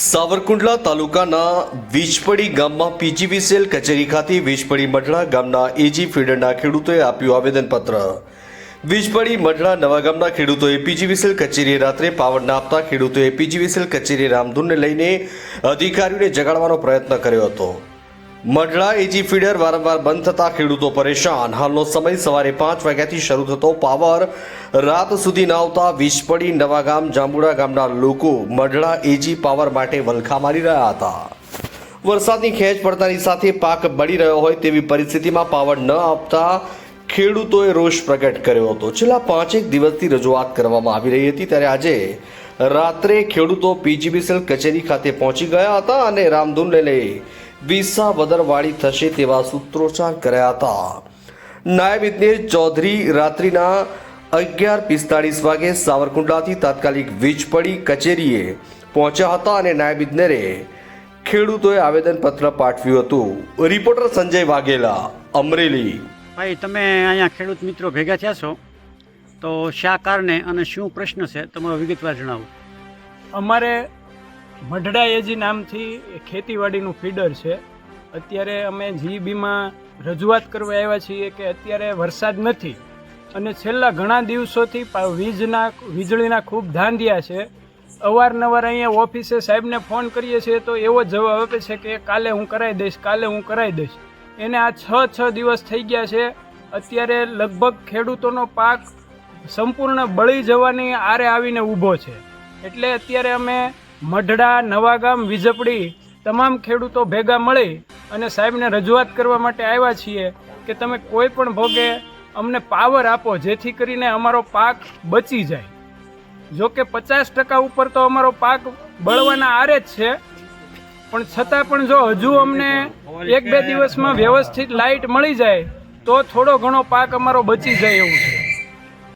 સાવરકુંડલા તાલુકાના વીજપડી ગામમાં પીજીવીસીએલ કચેરી ખાતે વીજપડી મઢડા ગામના એજી ફીડરના ખેડૂતોએ આપ્યું આવેદનપત્ર. વીજપડી મઢડા નવા ગામના ખેડૂતોએ પીજીવીસીએલ કચેરીએ રાત્રે પાવર ના આપતા ખેડૂતોએ પીજીવીસીએલ કચેરી રામધૂનને લઈને અધિકારીઓને જગાડવાનો પ્રયત્ન કર્યો હતો. મઢડા એજી ફીડર વારંવાર બંધ થતા ખેડૂતો પરેશાન. હાલનો સમય સવારે પાંચ વાગ્યાથી શરૂ થતો પાવર રાત સુધી ન આવતા વીજપડી નવાગામ, જાંબુડા ગામના લોકો મઢડા એજી પાવર માટે વલખા મારી રહ્યા હતા. વરસાદની ખેંચ પડતાની સાથે પાક બળી રહ્યો હોય તેવી પરિસ્થિતિમાં પાવર ન આપતા ખેડૂતોએ રોષ પ્રગટ કર્યો હતો. છેલ્લા પાંચેક દિવસથી રજૂઆત કરવામાં આવી રહી હતી ત્યારે આજે રાત્રે ખેડૂતો પીજીબીસીએલ કચેરી ખાતે પહોંચી ગયા હતા અને રામધૂનને લઈ વિસા વદરવાળી થશે તેવા સૂત્રોચ્ચાર કર્યા હતા. નાયબ ઇજનેર ચૌધરી રાત્રિના અગિયાર પિસ્તાળીસ વાગે સાવરકુંડલાથી તાત્કાલિક વીજપડી કચેરીએ પહોંચ્યા હતા અને નાયબ ઇજનેરે ખેડૂતોએ આવેદનપત્ર પાઠવ્યું હતું. રિપોર્ટર સંજય વાઘેલા અમરેલી. ભાઈ તમે અહીંયા ખેડૂત મિત્રો ભેગા થયા છો તો શા કારણે અને શું પ્રશ્ન છે તમારો વિગતવાર જણાવો. અમારે મઢડા એજી નામથી ખેતીવાડીનું ફીડર છે. અત્યારે અમે જીબીમાં રજૂઆત કરવા આવ્યા છીએ કે અત્યારે વરસાદ નથી. અને છેલ્લા ઘણા દિવસોથી વીજના, વીજળીના ખૂબ ધાંધિયા છે. અવારનવાર અહીંયા ઓફિસે સાહેબને ફોન કરીએ છીએ તો એવો જવાબ આપે છે કે કાલે હું કરાવી દઈશ, કાલે હું કરાવી દઈશ. એને આ છ છ દિવસ થઈ ગયા છે. અત્યારે લગભગ ખેડૂતોનો પાક સંપૂર્ણ બળી જવાની આરે આવીને ઊભો છે. એટલે અત્યારે અમે મઢડા, નવાગામ, વીજપડી તમામ ખેડૂતો ભેગા મળી અને સાહેબને રજૂઆત કરવા માટે આવ્યા છીએ કે તમે કોઈ પણ ભોગે અમને પાવર આપો, જેથી કરીને અમારો પાક બચી જાય. જો કે પચાસ ટકા ઉપર તો અમારો પાક બળવાના આરે જ છે. પણ છતાં પણ જો હજુ અમને એક બે દિવસમાં વ્યવસ્થિત લાઇટ મળી જાય, તો થોડો ઘણો પાક અમારો બચી જાય એવું છે.